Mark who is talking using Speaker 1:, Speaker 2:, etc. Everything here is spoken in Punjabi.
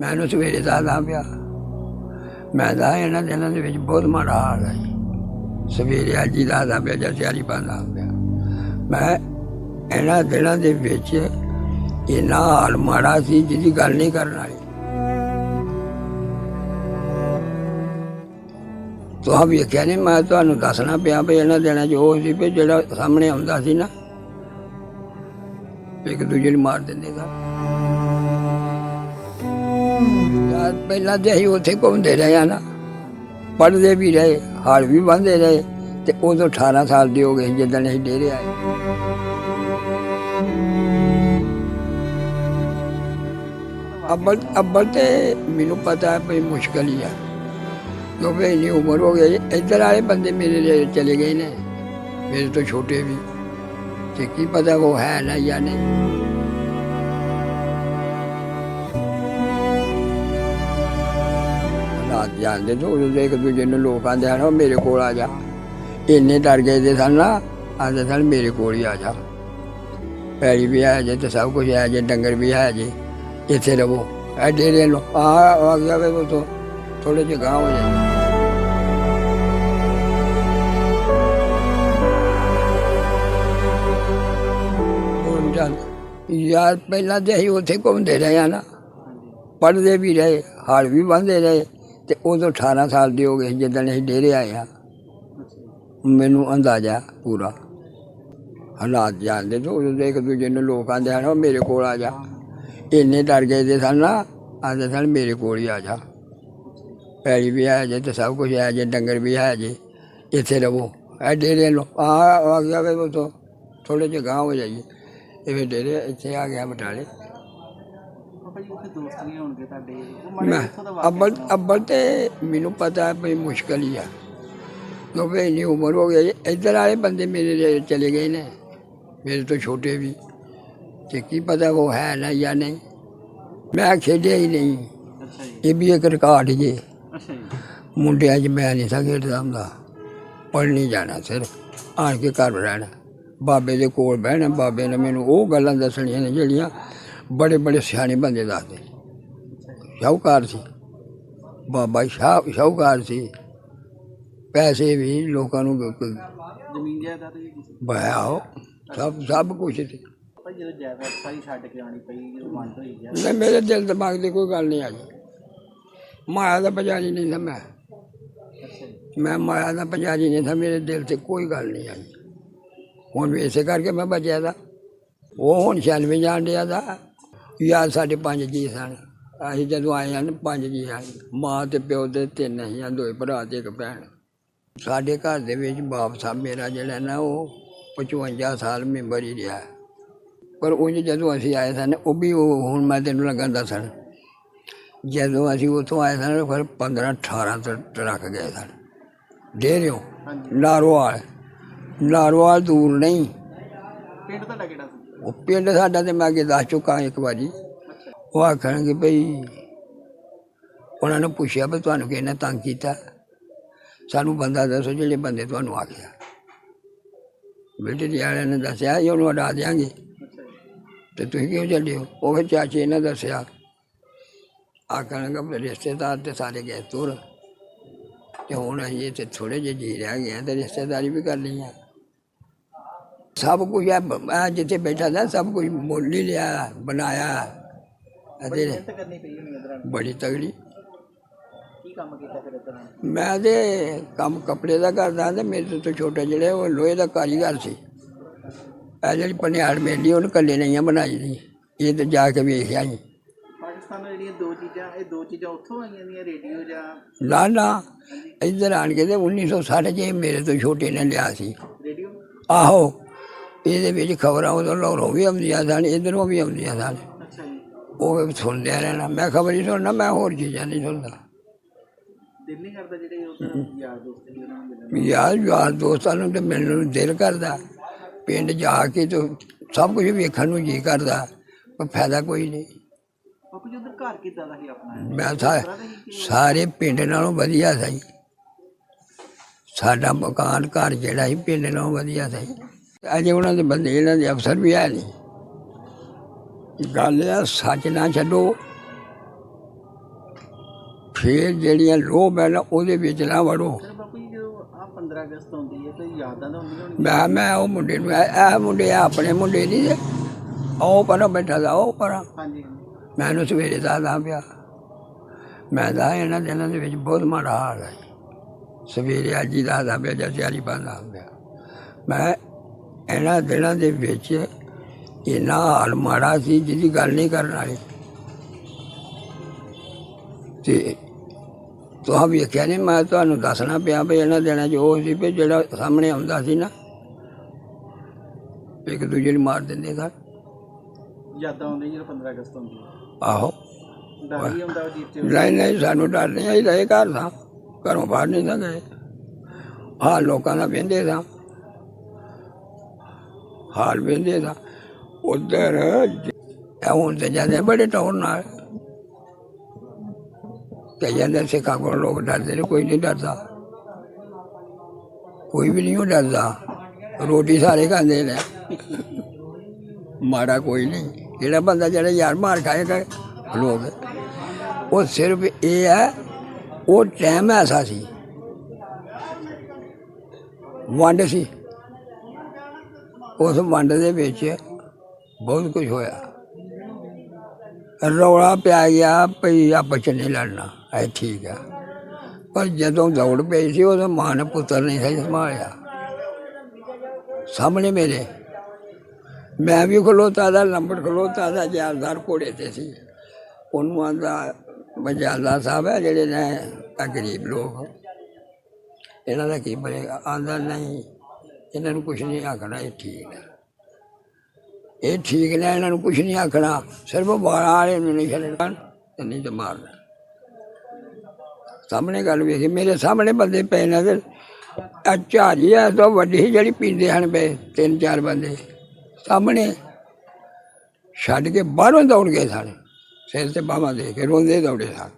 Speaker 1: ਮੈਨੂੰ ਸਵੇਰੇ ਦੱਸਦਾ ਪਿਆ। ਮੈਂ ਤਾਂ ਇਹਨਾਂ ਦਿਨਾਂ ਦੇ ਵਿੱਚ ਬਹੁਤ ਮਾੜਾ ਹਾਲ ਹੈ ਸਵੇਰੇ ਅੱਜ ਹੀ ਦੱਸਦਾ ਪਿਆ, ਜਾਂ ਤਿਆਰੀ ਪਾਉਂਦਾ ਪਿਆ। ਮੈਂ ਇਹਨਾਂ ਦਿਨਾਂ ਦੇ ਵਿੱਚ ਇੰਨਾ ਹਾਲ ਮਾੜਾ ਸੀ, ਜਿਹਦੀ ਗੱਲ ਨਹੀਂ ਕਰਨ ਵਾਲੀ। ਤੁਹਾਂ ਵੀ ਕਹਿੰਦੇ ਮੈਂ ਤੁਹਾਨੂੰ ਦੱਸਣਾ ਪਿਆ ਵੀ ਇਹਨਾਂ ਦਿਨਾਂ 'ਚ ਉਹ ਸੀ ਵੀ ਜਿਹੜਾ ਸਾਹਮਣੇ ਆਉਂਦਾ ਸੀ ਨਾ, ਇੱਕ ਦੂਜੇ ਨੂੰ ਮਾਰ ਦਿੰਦੇ ਸਨ। ਯਾਰ ਪਹਿਲਾਂ ਤੇ ਅਸੀਂ ਉੱਥੇ ਘੁੰਮਦੇ ਰਹੇ ਆ ਨਾ। ਪੜ੍ਹਦੇ ਵੀ ਰਹੇ, ਹਾਲ ਵੀ ਬੰਦੇ ਰਹੇ ਤੇ ਉਦੋਂ 18 ਸਾਲ ਦੇ ਹੋ ਗਏ ਸੀ ਜਦੋਂ ਅਸੀਂ ਡੇਰੇ ਆਏ। ਅੱਬਲ ਅੱਬਲ ਤੇ ਮੈਨੂੰ ਪਤਾ ਹੈ ਵੀ ਮੁਸ਼ਕਲ ਹੀ ਆ। ਕਿਉਂਕਿ ਇੰਨੀ ਉਮਰ ਹੋ ਗਈ ਇੱਧਰ ਆਏ ਬੰਦੇ ਮੇਰੇ ਜਿਹੜੇ ਚਲੇ ਗਏ ਨੇ। ਮੇਰੇ ਤੋਂ ਛੋਟੇ ਵੀ। ਤੇ ਕੀ ਪਤਾ ਉਹ ਹੈ ਨਾ ਜਾਂ ਨਹੀਂ। ਹਾਲਾਤ ਜਾਣਦੇ ਤੋਂ ਉਦੋਂ ਇੱਕ ਦੂਜੇ ਨੂੰ ਲੋਕ ਆਂਦੇ ਹਨ, ਉਹ ਮੇਰੇ ਕੋਲ ਆ ਜਾ। ਇੰਨੇ ਡਰ ਗਏ ਦੇ ਸਨ ਨਾ ਆਂਦੇ ਸਨ ਮੇਰੇ ਕੋਲ ਹੀ ਆ ਜਾ। ਪੈਰੀ ਵੀ ਹੈ ਜੇ ਤੇ ਸਭ ਕੁਝ ਹੈ ਜੇ, ਡੰਗਰ ਵੀ ਹੈ ਜੇ, ਇੱਥੇ ਰਵੋ। ਐ ਡੇਰੇ ਲੋ ਆ ਆ ਗਿਆ ਵੇ ਉਹ ਤੋਂ ਥੋੜੇ ਜਿਹੇ ਗਾਂਵ ਹੋ ਜਾਏ ਯਾਰ ਪਹਿਲਾਂ ਤੇ ਅਸੀਂ ਉੱਥੇ ਘੁੰਮਦੇ ਰਹੇ ਆ ਨਾ। ਪੜਦੇ ਵੀ ਰਹੇ, ਹਾਲ ਵੀ ਬੰਦੇ ਰਹੇ। ਤੇ ਉਦੋਂ 18 ਸਾਲ ਦੇ ਹੋ ਗਏ ਸੀ ਜਦੋਂ ਅਸੀਂ ਡੇਰੇ ਆਏ ਹਾਂ। ਮੈਨੂੰ ਅੰਦਾਜ਼ਾ ਪੂਰਾ ਹਾਲਾਤ ਜਾਣਦੇ ਤੋਂ ਉਦੋਂ ਦੇ ਇੱਕ ਦੂਜੇ ਨੂੰ ਲੋਕ ਆਂਦੇ ਹਨ, ਉਹ ਮੇਰੇ ਕੋਲ ਆ ਜਾ। ਇੰਨੇ ਡਰ ਗਏ ਦੇ ਸਨ ਨਾ, ਆਂਦੇ ਸਨ ਮੇਰੇ ਕੋਲ ਹੀ ਆ ਜਾ। ਪੈੜੀ ਵੀ ਹੈ ਜੇ ਤੇ ਸਭ ਕੁਝ ਹੈ ਜੇ, ਡੰਗਰ ਵੀ ਹੈ ਜੇ, ਇੱਥੇ ਰਵੋ ਐ ਡੇਰੇ ਲੋ ਆ ਆ ਗਿਆ ਵੇ ਉਹ ਤੋਂ ਥੋੜੇ ਜਿਹੇ ਗਾਂਵ ਹੋ ਜਾਈਏ। ਇਹ ਡੇਰੇ ਇੱਥੇ ਆ ਗਿਆ ਬਟਾਲੇ।
Speaker 2: ਪਾਪਾ ਜੀ ਉੱਥੇ ਦੋਸਤ ਨਹੀਂ ਹੋਣਗੇ ਤੁਹਾਡੇ। ਉਹ
Speaker 1: ਮੈਂ
Speaker 2: ਮਾੜੇ ਇੱਥੋਂ ਦਾ ਵਾਕਿਆ
Speaker 1: ਅੱਬਲ ਅੱਬਲ ਤੇ ਮੈਨੂੰ ਪਤਾ ਹੈ ਵੀ ਮੁਸ਼ਕਲ ਹੀ ਆ। ਕਿਉਂਕਿ ਇੰਨੀ ਉਮਰ ਹੋ ਗਈ ਇੱਧਰ ਵਾਲੇ ਬੰਦੇ ਮੇਰੇ ਚਲੇ ਗਏ ਨੇ ਮੇਰੇ ਤੋਂ ਛੋਟੇ ਵੀ। ਤੇ ਕੀ ਪਤਾ ਉਹ ਹੈ ਨਾ ਜਾਂ ਨਹੀਂ। ਮੈਂ ਖੇਡਿਆ ਹੀ ਨਹੀਂ।
Speaker 2: ਅੱਛਾ ਜੀ।
Speaker 1: ਇਹ ਵੀ ਇੱਕ ਰਿਕਾਰਡ ਜੇ।
Speaker 2: ਅੱਛਾ ਜੀ।
Speaker 1: ਮੁੰਡਿਆਂ 'ਚ ਮੈਂ ਨਹੀਂ ਸੀ ਖੇਡਦਾ ਹੁੰਦਾ ਪੜ੍ਹ ਨਹੀਂ ਜਾਣਾ ਸਿਰਫ। ਆਣ ਕੇ ਘਰ ਰਹਿਣਾ। ਬਾਬੇ ਦੇ ਕੋਲ ਬਹਿਣਾ ਬਾਬੇ ਨੇ ਮੈਨੂੰ ਉਹ ਗੱਲਾਂ ਦੱਸਣੀਆਂ ਨੇ ਜਿਹੜੀਆਂ ਬੜੇ ਬੜੇ ਸਿਆਣੇ ਬੰਦੇ ਦੱਸਦੇ। ਸ਼ਾਹੂਕਾਰ ਸੀ। ਬਾਬਾ ਸ਼ਾਹ ਸ਼ਾਹੂਕਾਰ ਸੀ। ਪੈਸੇ ਵੀ ਲੋਕਾਂ ਨੂੰ
Speaker 2: ਜ਼ਮੀਨ ਜਾਇਦਾਦ ਵੀ
Speaker 1: ਬਹਾਓ ਸਭ ਸਭ ਕੁਝ ਸੀ
Speaker 2: ਜੀ ਜਦੋਂ ਜਾਇਦਾਦ ਸਾਰੀ ਛੱਡ ਕੇ ਆਣੀ ਪਈ ਜਦੋਂ ਵੰਡ ਹੋਈ
Speaker 1: ਨਹੀਂ ਮੇਰੇ ਦਿਲ ਦਿਮਾਗ ਦੀ ਕੋਈ ਗੱਲ ਨਹੀਂ ਆਈ। ਮਾਇਆ ਦਾ ਪੁਜਾਰੀ ਨਹੀਂ ਸੀ ਮੈਂ।
Speaker 2: ਜੀ।
Speaker 1: ਮੈਂ ਮਾਇਆ ਦਾ ਪੁਜਾਰੀ ਨਹੀਂ ਸੀ ਮੇਰੇ ਦਿਲ 'ਤੇ ਕੋਈ ਗੱਲ ਨਹੀਂ ਆਈ। ਹੁਣ ਵੀ ਇਸੇ ਕਰਕੇ ਮੈਂ ਬਚਿਆ ਦਾ। ਉਹ ਹੁਣ ਚੱਲ ਵੀ ਜਾਣ ਡਿਆ ਦਾ। ਯਾਰ ਸਾਡੇ ਪੰਜ ਜੀ ਸਨ। ਅਸੀਂ ਜਦੋਂ ਆਏ ਹਨ ਪੰਜ ਜੀ ਹਨ ਮਾਂ ਤੇ ਪਿਓ ਦੇ ਤਿੰਨ ਅਸੀਂ ਹਾਂ ਦੋਏ ਭਰਾ ਤੇ ਇੱਕ ਭੈਣ। ਸਾਡੇ ਘਰ ਦੇ ਵਿੱਚ ਬਾਪ ਸਾਹਿਬ ਮੇਰਾ ਜਿਹੜਾ ਨਾ ਉਹ 55 ਸਾਲ ਮੈਂਬਰ ਹੀ ਰਿਹਾ। ਪਰ ਉਂਝ ਜਦੋਂ ਅਸੀਂ ਆਏ ਸਨ ਉਹ ਵੀ ਉਹ ਹੁਣ ਮੈਂ ਤੈਨੂੰ ਲੱਗਾ ਦੱਸਣ। ਜਦੋਂ ਅਸੀਂ ਉੱਥੋਂ ਆਏ ਸਨ ਫਿਰ 15 18 ਟ- ਟਰੱਕ ਗਏ ਸਨ। ਡੇਰਿਓ।
Speaker 2: ਹਾਂਜੀ।
Speaker 1: ਨਾਰੋਵਾਲ। ਨਾਰੋਵਾਲ ਦੂਰ ਨਹੀਂ।
Speaker 2: ਪਿੰਡ ਤੁਹਾਡਾ ਕਿਹੜਾ
Speaker 1: ਉਹ ਪਿੰਡ ਸਾਡਾ ਤੇ ਮੈਂ ਅੱਗੇ ਦੱਸ ਚੁੱਕਾ ਇੱਕ ਵਾਰੀ। ਉਹ ਆਖਣਗੇ ਭਈ ਉਹਨਾਂ ਨੂੰ ਪੁੱਛਿਆ ਵੀ ਤੁਹਾਨੂੰ ਕਿਹਨੇ ਤੰਗ ਕੀਤਾ? ਸਾਨੂੰ ਬੰਦਾ ਦੱਸੋ ਜਿਹੜੇ ਬੰਦੇ ਤੁਹਾਨੂੰ ਆਖਿਆ। ਮਿਲਟਰੀ ਵਾਲਿਆਂ ਨੇ ਦੱਸਿਆ ਜੀ ਉਹਨੂੰ ਹਟਾ ਦਿਆਂਗੇ।
Speaker 2: ਅੱਛਾ
Speaker 1: ਤੇ ਤੁਸੀਂ ਕਿਉਂ ਚੱਲੇ ਹੋ? ਉਹ ਫਿਰ ਚਾਚੇ ਨੇ ਦੱਸਿਆ। ਆਖਣਗਾ ਵੀ ਰਿਸ਼ਤੇਦਾਰ ਤੇ ਸਾਰੇ ਗਏ ਤੁਰ। ਤੇ ਹੁਣ ਅਸੀਂ ਇੱਥੇ ਥੋੜੇ ਜਿਹੇ ਜੀ ਰਹਿ ਗਏ ਹਾਂ ਤੇ ਰਿਸ਼ਤੇਦਾਰੀ ਵੀ ਕਰ ਲਈ ਆ। ਸਭ ਕੁਝ ਆ ਮੈਂ ਜਿੱਥੇ ਬੈਠਾ ਸੀ ਸਭ ਕੁਝ ਮੁੱਲ ਹੀ ਲਿਆ ਬਣਾਇਆ। ਅਤੇ
Speaker 2: ਮਿਹਨਤ ਕਰਨੀ ਪਈ ਹੋਣੀ ਉਧਰ
Speaker 1: ਬੜੀ ਤਗੜੀ।
Speaker 2: ਕੀ ਕੰਮ ਕੀਤਾ ਫਿਰ ਉਧਰ
Speaker 1: ਮੈਂ ਤੇ ਕੰਮ ਕੱਪੜੇ ਦਾ ਕਰਦਾ ਤੇ ਮੇਰੇ ਤੋਂ ਛੋਟਾ ਜਿਹੜੇ ਉਹ ਲੋਹੇ ਦਾ ਕਾਰੀਗਰ ਸੀ। ਇਹ ਜਿਹੜੀ ਪਨਿਆੜ ਮੇਲੀ ਉਹਨੂੰ ਕੱਲੇ ਨਹੀਂ ਆ ਬਣਾਈ ਦੀ ਇਹ ਤੇ ਜਾ ਕੇ ਵੇਖਿਆ ਸੀ।
Speaker 2: ਪਾਕਿਸਤਾਨ ਨੂੰ ਜਿਹੜੀਆਂ ਦੋ ਚੀਜ਼ਾਂ ਇਹ ਦੋ ਚੀਜ਼ਾਂ ਉੱਥੋਂ ਆਈਆਂ ਦੀਆਂ ਰੇਡੀਓ ਜਾਂ?
Speaker 1: ਨਾ ਨਾ ਇੱਧਰ ਆਣ ਕੇ ਤੇ 1960 ਚ ਇਹ ਮੇਰੇ ਤੋਂ ਛੋਟੇ ਨੇ ਲਿਆ ਸੀ।
Speaker 2: ਰੇਡੀਓ?
Speaker 1: ਆਹੋ। ਇਹਦੇ ਵਿੱਚ ਖਬਰਾਂ ਉਦੋਂ ਲਾਹੌਰੋਂ ਵੀ ਆਉਂਦੀਆਂ ਸਨ ਇੱਧਰੋਂ ਵੀ ਆਉਂਦੀਆਂ ਸਨ। ਉਹ ਸੁਣਦਿਆ ਰਹਿਣਾ। ਮੈਂ ਖਬਰ ਨਹੀਂ ਸੁਣਨਾ ਮੈਂ ਹੋਰ ਚੀਜ਼ਾਂ ਨਹੀਂ ਸੁਣਦਾ।
Speaker 2: ਦਿਲ ਨਹੀਂ ਕਰਦਾ ਜਿਹੜੇ ਉਧਰ ਯਾਰ ਦੋਸਤ ਨੇ ਉਹਨਾਂ ਨੂੰ ਮਿਲਣ
Speaker 1: ਯਾਰ ਯਾਰ ਦੋਸਤਾਂ ਨੂੰ ਤੇ ਮਿਲਣ ਨੂੰ ਦਿਲ ਕਰਦਾ। ਪਿੰਡ ਜਾ ਕੇ ਤੇ ਸਭ ਕੁਝ ਵੇਖਣ ਨੂੰ ਜੀ ਕਰਦਾ ਪਰ ਫਾਇਦਾ ਕੋਈ ਨਹੀਂ।
Speaker 2: ਪਾਪਾ ਜੀ ਉਧਰ ਘਰ ਕਿੱਦਾਂ ਦਾ ਸੀ ਆਪਣਾ?
Speaker 1: ਮੈਂ ਸਾਰੇ ਪਿੰਡ ਨਾਲੋਂ ਵਧੀਆ ਸੀ। ਸਾਡਾ ਮਕਾਨ ਘਰ ਜਿਹੜਾ ਸੀ ਪਿੰਡ ਨਾਲੋਂ ਵਧੀਆ ਸੀ। ਅਜੇ ਉਹਨਾਂ ਦੇ ਬੰਦੇ ਇਹਨਾਂ ਦੇ ਅਫਸਰ ਵੀ ਹੈ ਨਹੀਂ। ਗੱਲ ਆ ਸੱਚ ਨਾ ਛੱਡੋ। ਫੇਰ ਜਿਹੜੀਆਂ ਲੋਭ ਹੈ ਨਾ ਉਹਦੇ ਵਿੱਚ ਨਾ ਵੜੋ।
Speaker 2: ਸਰ ਬਾਪੂ ਜੀ ਜਦੋਂ ਆ 15 ਅਗਸਤ ਆਉਂਦੀ ਹੈ ਤੇ ਯਾਦਾਂ ਤਾਂ ਹੁੰਦੀਆਂ ਹੋਣਗੀਆਂ?
Speaker 1: ਮੈਂ ਮੈਂ ਉਹ ਮੁੰਡੇ ਨੂੰ ਇਹ ਮੁੰਡੇ ਆ ਆਪਣੇ ਮੁੰਡੇ ਨਹੀਂ ਜੇ ਉਹ ਪਰ ਬੈਠਾ ਦਾ ਉਹ ਪਰ। ਮੈਂ ਉਹਨੂੰ ਸਵੇਰੇ ਦੱਸਦਾ ਪਿਆ। ਮੈਂ ਦਾ ਇਹਨਾਂ ਦਿਨਾਂ ਦੇ ਵਿੱਚ ਬਹੁਤ ਮਾੜਾ ਹਾਲ ਹੈ। ਸਵੇਰੇ ਅੱਜ ਹੀ ਦੱਸਦਾ ਪਿਆ ਜਦ ਤਿਆਰੀ ਬੰਦਾ ਪਿਆ ਮੈਂ ਇਹਨਾਂ ਦਿਨਾਂ ਦੇ ਵਿੱਚ ਇੰਨਾ ਹਾਲ ਮਾੜਾ ਸੀ ਜਿਹਦੀ ਗੱਲ ਨਹੀਂ ਕਰਨ ਵਾਲੀ। ਤੇ ਤੁਹਾਂ ਵੇਖਿਆ ਨਹੀਂ ਮੈਂ ਤੁਹਾਨੂੰ ਦੱਸਣਾ ਪਿਆ ਵੀ ਇਹਨਾਂ ਦਿਨਾਂ 'ਚ ਉਹ ਸੀ ਵੀ ਜਿਹੜਾ ਸਾਹਮਣੇ ਆਉਂਦਾ ਸੀ ਨਾ ਇੱਕ ਦੂਜੇ ਨੂੰ ਮਾਰ ਦਿੰਦੇ ਸਨ।
Speaker 2: ਯਾਦਾਂ ਆਉਂਦੀਆਂ ਜਦੋਂ 15 ਅਗਸਤ ਆਉਂਦੀ ਹੈ।
Speaker 1: ਆਹੋ।
Speaker 2: ਡਰ
Speaker 1: ਨਹੀਂ ਨਹੀਂ ਸਾਨੂੰ ਡਰ ਨਹੀਂ ਆਈ ਰਹੇ ਘਰ ਸਾਂ ਘਰੋਂ ਬਾਹਰ ਨਹੀਂ ਤਾਂ ਗਏ। ਹਾਂ ਲੋਕਾਂ ਦਾ ਵਹਿੰਦੇ ਸਾਂ। ਹਾਲ ਵਹਿੰਦੇ ਸਾਂ ਉਧਰ ਇਹ ਹੁਣ ਤੇ ਜਾਂਦੇ ਬੜੇ ਟੌਰ ਨਾਲ ਤੇ ਜਾਂਦੇ ਸਿੱਖਾਂ ਕੋਲ ਲੋਕ ਡਰਦੇ ਨੇ ਕੋਈ ਨਹੀਂ ਡਰਦਾ ਕੋਈ ਵੀ ਨਹੀਂ ਉਹ ਡਰਦਾ ਰੋਟੀ ਸਾਰੇ ਖਾਂਦੇ ਨੇ ਮਾੜਾ ਕੋਈ ਨਹੀਂ ਜਿਹੜਾ ਬੰਦਾ ਜਿਹੜਾ ਯਾਰ ਮਾਰ ਖਾਏਗਾ ਲੋਕ ਉਹ ਸਿਰਫ ਇਹ ਹੈ ਉਹ ਟਾਈਮ ਐਸਾ ਸੀ ਵੰਡ ਸੀ ਉਸ ਵੰਡ ਦੇ ਵਿੱਚ ਬਹੁਤ ਕੁਝ ਹੋਇਆ। ਰੌਲਾ ਪਿਆ ਗਿਆ ਭਈ ਆਪਸ ਚ ਨਹੀਂ ਲੜਨਾ, ਇਹ ਠੀਕ ਆ। ਪਰ ਜਦੋਂ ਦੌੜ ਪਈ ਸੀ, ਉਹਦਾ ਮਾਂ ਨੇ ਪੁੱਤਰ ਨਹੀਂ ਸੀ ਸੰਭਾਲਿਆ। ਸਾਹਮਣੇ ਮੇਰੇ, ਮੈਂ ਵੀ ਖਲੋਤਾ ਦਾ, ਲੰਬੜ ਖਲੋਤਾ ਦਾ ਜਾਲਦਾਰ ਘੋੜੇ ਤੇ ਸੀ। ਉਹਨੂੰ ਆਂਦਾ ਬਜਾਲਾ ਸਾਹਿਬ ਹੈ ਜਿਹੜੇ ਨੇ ਗਰੀਬ ਲੋਕ। ਇਹਨਾਂ ਦਾ ਕੀ ਬਣੇਗਾ? ਆਂਦਾ, ਨਹੀਂ ਇਹਨਾਂ ਨੂੰ ਕੁਝ ਨਹੀਂ ਆਖਣਾ, ਇਹ ਠੀਕ ਹੈ। ਇਹ ਠੀਕ ਨੇ, ਇਹਨਾਂ ਨੂੰ ਕੁਝ ਨਹੀਂ ਆਖਣਾ। ਸਿਰਫ ਵਾਲੇ ਨੂੰ ਨਹੀਂ ਛੱਡਣਾ ਤੇ ਨਹੀਂ ਤੇ ਮਾਰਨਾ। ਸਾਹਮਣੇ ਗੱਲ ਵੇਖੀ, ਮੇਰੇ ਸਾਹਮਣੇ ਬੰਦੇ ਪਏ ਨੇ ਤੇ ਆ ਤੋਂ ਵੱਡੀ ਜਿਹੜੀ ਪੀਂਦੇ ਹਨ ਪਏ, ਤਿੰਨ ਚਾਰ ਬੰਦੇ। ਸਾਹਮਣੇ ਛੱਡ ਕੇ ਬਾਹਰੋਂ ਦੌੜ ਗਏ ਸਾਰੇ। ਸਿਰ ਤੇ ਬਾਹਾਂ ਦੇ ਕੇ ਰੋਂਦੇ ਦੌੜੇ ਸਨ